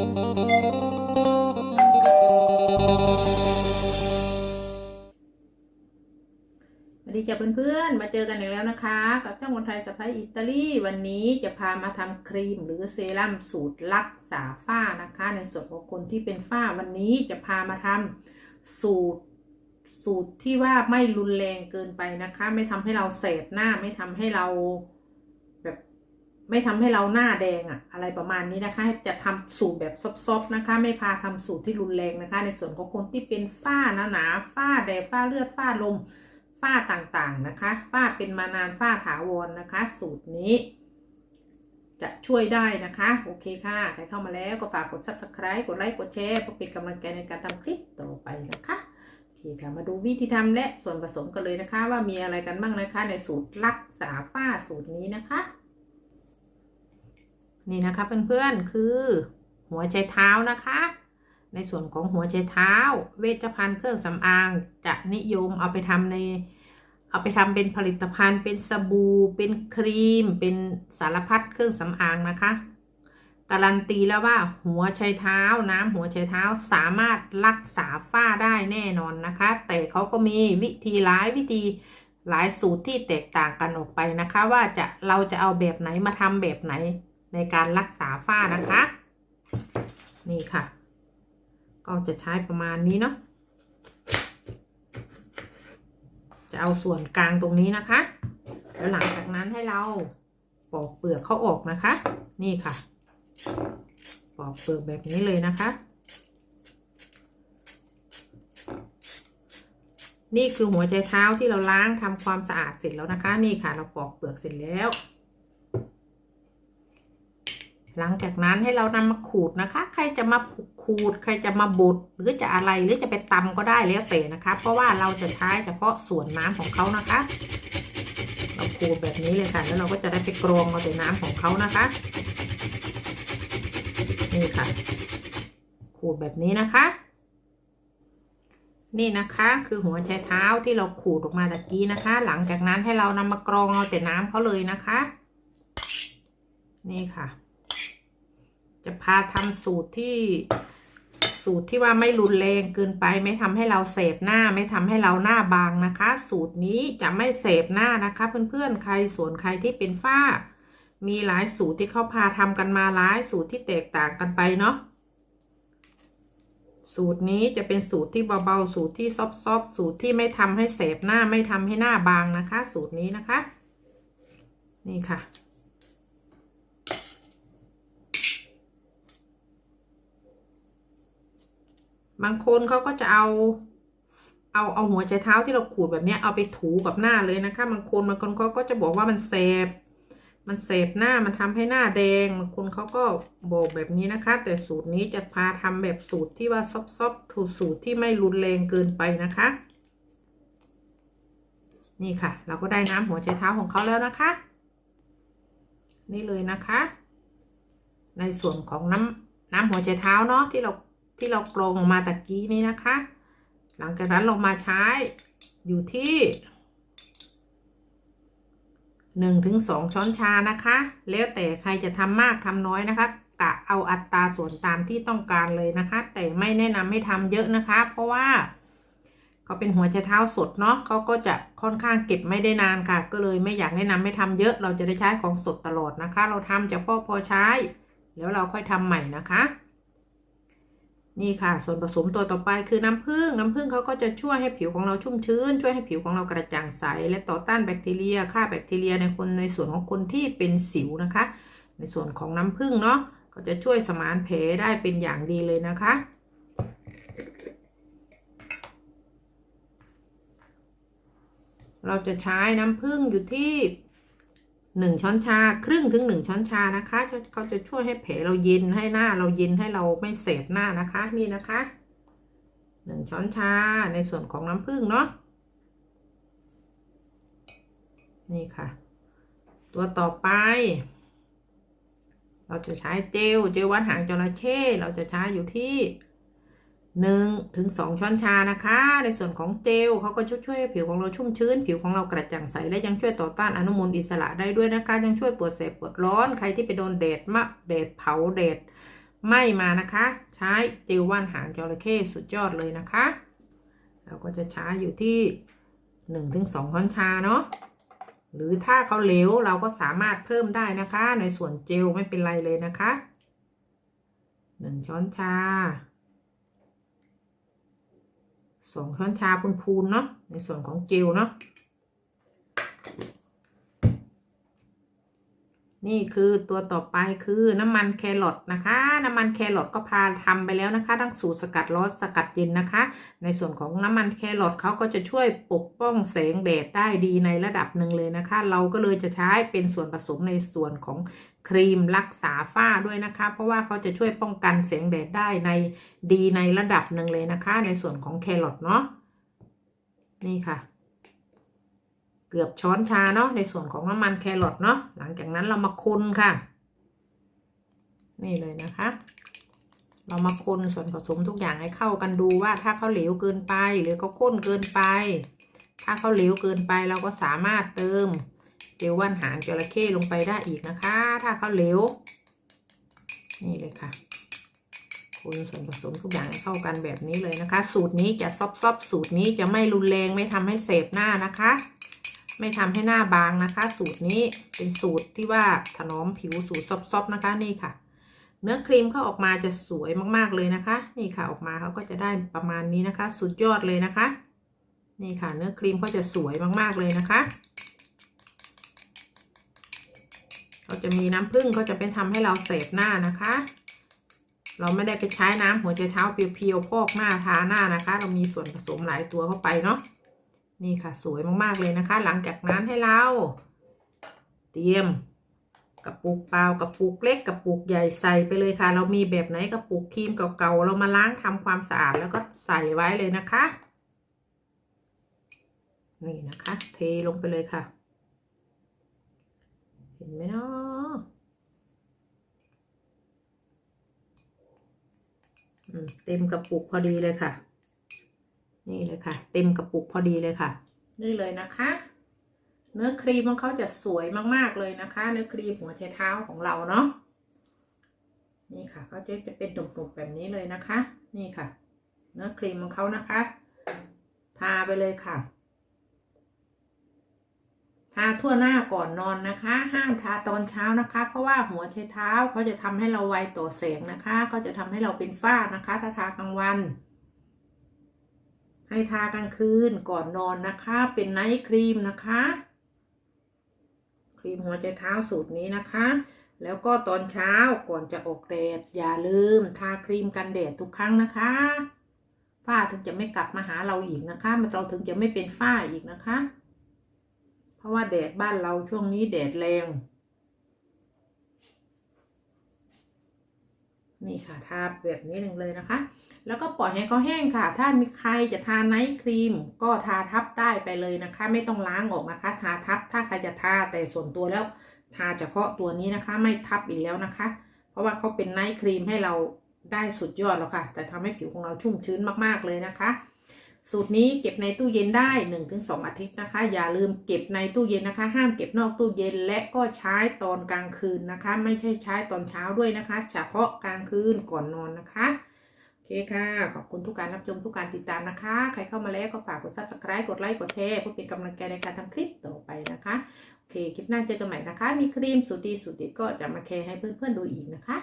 สวัสดีจ้าเพื่อนๆ มาเจอกันอีกแล้วนะคะ กับช่างคนไทยสะพายอิตาลีวันนี้จะพามาทำครีมหรือเซรั่มสูตรรักษาฝ้านะคะ ในส่วนของคนที่เป็นฝ้าวันนี้จะพามาทำสูตรสูตรที่ว่าไม่รุนแรงเกินไปนะคะ ไม่ทำให้เราเสดหน้าไม่ทำให้เรา ไม่ทำให้เราหน้าแดงอะอะไรประมาณนี้นะคะ จะทำสูตรแบบซอฟๆนะคะ ไม่พาทำสูตรที่รุนแรงนะคะ ในส่วนของคนที่เป็นฝ้าหนาๆฝ้าแดดฝ้าเลือดฝ้าลมฝ้าต่างๆนะคะฝ้าเป็นมานานฝ้าถาวรนะคะ สูตรนี้ จะช่วยได้นะคะ โอเคค่ะ ใครเข้ามาแล้วก็ฝากกด subscribe กดไลค์กดแชร์เพื่อเป็นกำลังใจในการทำคลิปต่อไปนะคะโอเคค่ะมาดูวิธีทำและส่วนผสมกันเลยนะคะ ว่ามีอะไรกันบ้างนะคะ ในสูตรรักษาฝ้าสูตรนี้นะคะ นี่นะคะเพื่อนๆคือหัวใจเท้านะคะ ในส่วนของหัวใจเท้า เวชภัณฑ์เครื่องสำอางจะนิยมเอาไปทำใน เอาไปทำเป็นผลิตภัณฑ์เป็นสบู่เป็นครีม เป็นสารพัดเครื่องสำอางนะคะการันตีแล้วว่าหัวไชเท้าน้ำหัวไชเท้าสามารถรักษาฝ้าได้แน่นอนนะคะ แต่เขาก็มีวิธีหลายวิธีหลายสูตรที่แตกต่างกันออกไปนะคะ ว่าจะเราจะเอาแบบไหนมาทำแบบไหน ในการรักษาฝ้านะคะ นี่ค่ะ ก็จะใช้ประมาณนี้เนาะจะเอาส่วนกลางตรงนี้นะคะ แล้วหลังจากนั้นให้เราปอกเปลือกเขาออกนะคะ นี่ค่ะ ปอกเปลือกแบบนี้เลยนะคะ นี่คือหัวใจเท้าที่เราล้างทำความสะอาดเสร็จแล้วนะคะ นี่ค่ะ เราปอกเปลือกเสร็จแล้ว หลังจากนั้นให้เรานำมาขูดนะคะ ใครจะมาขูด ใครจะมาบดหรือจะอะไรหรือจะไปตำก็ได้แล้วแต่นะคะ เพราะว่าเราจะใช้เฉพาะส่วนน้ำของเขานะคะ เราขูดแบบนี้เลยค่ะ แล้วเราก็จะได้ไปกรองเอาแต่น้ำของเขานะคะ นี่ค่ะ ขูดแบบนี้นะคะ นี่นะคะคือหัวใจเท้าที่เราขูดออกมาตะกี้นะคะ หลังจากนั้นให้เรานำมากรองเอาแต่น้ำเขาเลยนะคะ นี่ค่ะ จะพาทำสูตรที่สูตรที่ว่าไม่รุนแรงเกินไป ไม่ทำให้เราเสพหน้า ไม่ทำให้เราหน้าบางนะคะ สูตรนี้จะไม่เสพหน้านะคะ เพื่อนๆใครส่วนใครที่เป็นฝ้า มีหลายสูตรที่เขาพาทำกันมาหลายสูตรที่แตกต่างกันไปเนาะสูตรนี้จะเป็นสูตรที่เบาๆ สูตรที่ซอฟๆสูตรที่ไม่ทำให้เสพหน้าไม่ทำให้หน้าบางนะคะ สูตรนี้นะคะ นี่ค่ะ บางคนเขาก็จะเอา เอาเอาหัวใจเท้าที่เราขูดแบบนี้เอาไปถูกับหน้าเลยนะคะบางคนบางคนเขาก็จะบอกว่ามันเสบมันเสบหน้ามันทำให้หน้าแดงบางคนเขาก็บอกแบบนี้นะคะ แต่สูตรนี้จะพาทำแบบสูตรที่ว่าซอฟๆถูสูตรที่ไม่รุนแรงเกินไปนะคะ นี่ค่ะ เราก็ได้น้ำหัวใจเท้าของเขาแล้วนะคะ นี่เลยนะคะ ในส่วนของน้ำน้ำหัวใจเท้าเนาะที่เรา ที่เรากรองออกมาตะกี้นี้นะคะ หลังจากนั้นเรามาใช้อยู่ที่หนึ่งถึงสองช้อนชานะคะ แล้วแต่ใครจะทำมากทำน้อยนะคะกะเอาอัตราส่วนตามที่ต้องการเลยนะคะ แต่ไม่แนะนำให้ทำเยอะนะคะ เพราะว่าเขาเป็นหัวใจเท้าสดเนาะเขาก็จะค่อนข้างเก็บไม่ได้นานค่ะ ก็เลยไม่อยากแนะนำให้ทำเยอะเราจะได้ใช้ของสดตลอดนะคะ เราทำเฉพาะพอใช้ แล้วเราค่อยทำใหม่นะคะ นี่ค่ะ ส่วนผสมตัวต่อไปคือน้ำผึ้งน้ำผึ้งเขาก็จะช่วยให้ผิวของเราชุ่มชื้น ช่วยให้ผิวของเรากระจ่างใส และต่อต้านแบคทีเรียฆ่าแบคทีเรียในคนในส่วนของคนที่เป็นสิวนะคะ ในส่วนของน้ำผึ้งเนาะก็จะช่วยสมานแผลได้เป็นอย่างดีเลยนะคะ เราจะใช้น้ำผึ้งอยู่ที่ หนึ่งช้อนชา ครึ่งถึงหนึ่งช้อนชานะคะเขาจะช่วยให้แผลเราเย็นให้หน้าเราเย็นให้เราไม่เสบหน้านะคะนี่นะคะหนึ่งช้อนชาในส่วนของน้ำผึ้งเนาะนี่ค่ะ ตัวต่อไป เราจะใช้เจลเจลวัดหางจระเข้เราจะใช้อยู่ที่ หนึ่งถึงสองช้อนชานะคะ ในส่วนของเจลเขาก็ช่วยช่วยให้ผิวของเราชุ่มชื้น ผิวของเรากระจ่างใส และยังช่วยต่อต้านอนุมูลอิสระได้ด้วยนะคะ ยังช่วยปวดแสบปวดร้อน ใครที่ไปโดนแดดมะแดดเผาแดดไหม้มานะคะ ใช้เจลว่านหางจระเข้สุดยอดเลยนะคะ เราก็จะใช้อยู่ที่หนึ่งถึงสองช้อนชาเนาะหรือถ้าเขาเหลวเราก็สามารถเพิ่มได้นะคะ ในส่วนเจลไม่เป็นไรเลยนะคะหนึ่งช้อนชา สองช้อนชาพูนๆเนาะในส่วนของเจลเนาะ นี่คือตัวต่อไปคือน้ำมันแครอทนะคะ น้ำมันแครอทก็พาทำไปแล้วนะคะ ทั้งสูตรสกัดร้อนสกัดเย็นนะคะ ในส่วนของน้ำมันแครอทเขาก็จะช่วยปกป้องแสงแดดได้ดีในระดับหนึ่งเลยนะคะ เราก็เลยจะใช้เป็นส่วนผสมในส่วนของครีมรักษาฝ้าด้วยนะคะ เพราะว่าเขาจะช่วยป้องกันแสงแดดได้ในดีในระดับหนึ่งเลยนะคะ ในส่วนของแครอทเนาะนี่ค่ะ เกือบช้อนชาเนาะในส่วนของน้ำมันแครอทเนาะหลังจากนั้นเรามาคนค่ะ นี่เลยนะคะ เรามาคนส่วนผสมทุกอย่างให้เข้ากันดูว่าถ้าเขาเหลวเกินไปหรือเขาข้นเกินไป ถ้าเขาเหลวเกินไปเราก็สามารถเติมเจลว่านหางจระเข้ลงไปได้อีกนะคะ ถ้าเขาเหลวนี่เลยค่ะคนส่วนผสมทุกอย่างให้เข้ากันแบบนี้เลยนะคะ สูตรนี้จะซอบๆสูตรนี้จะไม่รุนแรงไม่ทำให้เสพหน้านะคะ ไม่ทำให้หน้าบางนะคะ สูตรนี้เป็นสูตรที่ว่าถนอมผิวสูตรซอบๆนะคะนี่ค่ะ เนื้อครีมเขาออกมาจะสวยมากๆเลยนะคะ นี่ค่ะออกมาเขาก็จะได้ประมาณนี้นะคะ สุดยอดเลยนะคะ นี่ค่ะ เนื้อครีมเขาจะสวยมากๆเลยนะคะเขาจะมีน้ำผึ้งเขาจะเป็นทำให้เราเสพหน้านะคะ เราไม่ได้ไปใช้น้ำหัวใจเท้าเพียวๆพอกหน้าทาหน้านะคะ เรามีส่วนผสมหลายตัวเข้าไปเนาะ นี่ค่ะสวยมากๆเลยนะคะ หลังจากนั้นให้เรา เตรียมกระปุกเปล่ากระปุกเล็กกระปุกใหญ่ใส่ไปเลยค่ะ เรามีแบบไหนกระปุกครีมเก่าๆเรามาล้างทำความสะอาดแล้วก็ใส่ไว้เลยนะคะ นี่นะคะ เทลงไปเลยค่ะ เห็นไหมเนาะเต็มกระปุกพอดีเลยค่ะ นี่เลยค่ะ เต็มกระปุกพอดีเลยค่ะ นี่เลยนะคะ เนื้อครีมของเขาจะสวยมากๆเลยนะคะ เนื้อครีมหัวไชเท้าของเราเนาะนี่ค่ะเขาจะจะเป็นตุ่มๆแบบนี้เลยนะคะ นี่ค่ะ เนื้อครีมของเขานะคะ ทาไปเลยค่ะ ทาทั่วหน้าก่อนนอนนะคะ ห้ามทาตอนเช้านะคะ เพราะว่าหัวไชเท้าเขาจะทำให้เราไวต่อแสงนะคะเขาจะทำให้เราเป็นฝ้านะคะ ถ้าทากลางวัน ให้ทากลางคืนก่อนนอนนะคะ เป็นไนท์ครีมนะคะ ครีมหัวใจเท้าสูตรนี้นะคะ แล้วก็ตอนเช้าก่อนจะออกแดดอย่าลืมทาครีมกันแดดทุกครั้งนะคะฝ้าถึงจะไม่กลับมาหาเราอีกนะคะมันเราถึงจะไม่เป็นฝ้าอีกนะคะ เพราะว่าแดดบ้านเราช่วงนี้แดดแรง นี่ค่ะทาแบบนี้หนึ่งเลยนะคะ แล้วก็ปล่อยให้เขาแห้งค่ะ ถ้ามีใครจะทาไนท์ครีม ก็ทาทับได้ไปเลยนะคะ ไม่ต้องล้างออกนะคะ ทาทับถ้าใครจะทาแต่ส่วนตัวแล้ว ทาเฉพาะตัวนี้นะคะ ไม่ทับอีกแล้วนะคะ เพราะว่าเขาเป็นไนท์ครีมให้เราได้สุดยอดแล้วค่ะ แต่ทำให้ผิวของเราชุ่มชื้นมากๆเลยนะคะ สูตรนี้เก็บในตู้เย็นได้ 1-2 อาทิตย์นะคะ อย่าลืมเก็บในตู้เย็นนะคะ ห้ามเก็บนอกตู้เย็นและก็ใช้ตอนกลางคืนนะคะ ไม่ใช่ใช้ตอนเช้าด้วยนะคะ เฉพาะกลางคืนก่อนนอนนะคะโอเคค่ะ ขอบคุณทุกการรับชมทุกการติดตามนะคะ ใครเข้ามาแล้วก็ฝากกด subscribe กดไลค์กดแชร์เพื่อเป็นกำลังใจในการทำคลิปต่อไปนะคะโอเคคลิปหน้าเจอกันใหม่นะคะ มีครีมสูตรดีสูตรเด็ดก็จะมาแชร์ให้เพื่อนๆดูอีกนะคะ